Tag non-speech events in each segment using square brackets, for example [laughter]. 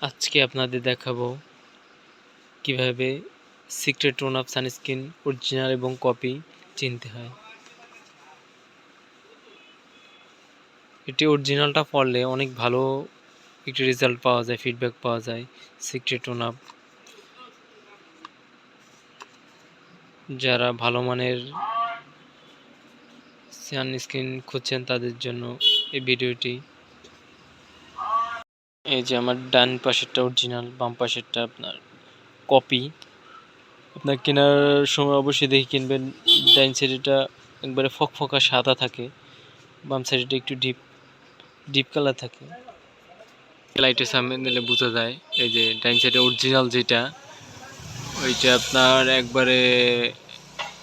আজকে আপনাদের দেখাবো কীভাবে secret tone up sunscreen original এবং কপি চিনতে হয়। এটি অরিজিনালটা পড়লে অনেক ভালো একটি রেজাল্ট পাওয়া যায় ফিডব্যাক পাওয়া যায় সিক্রেট টোন আপ যারা ভালো মানের সানস্ক্রিন খুঁজছেন তাদের জন্য এই ভিডিওটি এই যে আমার ডান পাশেরটা অরিজিনাল বাম পাশেরটা আপনার কপি আপনার কেনার সময় অবশ্যই দেখে কিনবেন। ডাইন সাইডেটা একবারে ফকফকা সাদা থাকে, বাম সাইডেটা একটু ডিপ ডিপ কালার থাকে। লাইটের সামনে দিলে বোঝা যায়, এই যে ডাইন সাইডে অরিজিনাল যেটা, ওইটা আপনার একবারে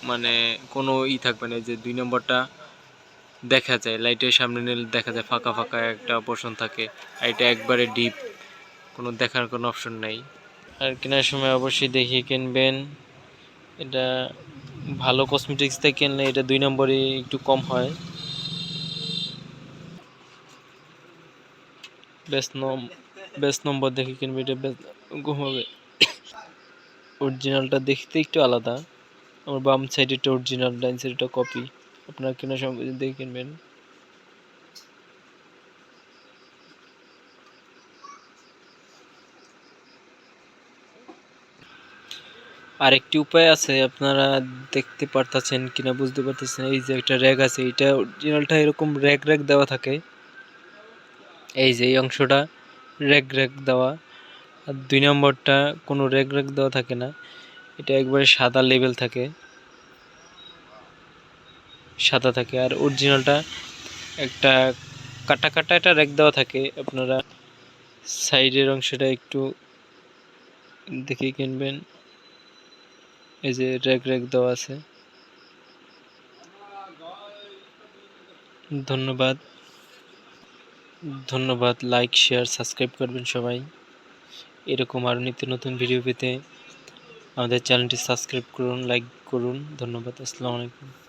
মানে কোনো ই থাকবে না, এই যে দুই নম্বরটা দেখা যায়, লাইটের সামনে নিলে দেখা যায় ফাঁকা ফাঁকা একটা পোর্শন থাকে, আর এটা একবারে ডিপ কোনো দেখার কোনো অপশন নাই। আর কেনার সময় অবশ্যই দেখিয়ে কিনবেন। এটা ভালো কসমেটিক্স থেকে কিনলে এটা দুই নম্বরে একটু কম হয়। বেস্ট নম বেস্ট নম্বর দেখে কিনবে, এটা ঘুমাবে। [coughs] অরিজিনালটা দেখতে একটু আলাদা। আমার বাম সাইডেরটা অরিজিনাল ডাইন সাইডেরটা কপি আপনার কেনার সময় দেখে কিনবেন। আরেকটি উপায় আছে, আপনারা দেখতে পারতেছেন কিনা, বুঝতে পারতেছেন এই যে একটা র্যাগ আছে, এটা অরিজিনালটা এরকম র্যাগ র্যাগ দেওয়া থাকে। এই যে এই অংশটা র্যাগ র্যাগ দেওয়া। আর দুই নম্বরটা কোনো র্যাগ র্যাগ দেওয়া থাকে না। এটা একবারে সাদা লেভেল থাকে। সাদা থাকে। আর অরিজিনালটা একটা কাটা কাটা একটা র্যাক দেওয়া থাকে। আপনারা সাইডের অংশটা একটু দেখে কিনবেন। এই যে র্যাক র্যাক দেওয়া আছে। ধন্যবাদ। ধন্যবাদ। লাইক শেয়ার সাবস্ক্রাইব করবেন সবাই। এরকম আরও নিত্য নতুন ভিডিও পেতে আমাদের চ্যানেলটি সাবস্ক্রাইব করুন লাইক করুন। ধন্যবাদ। আসসালামু আলাইকুম।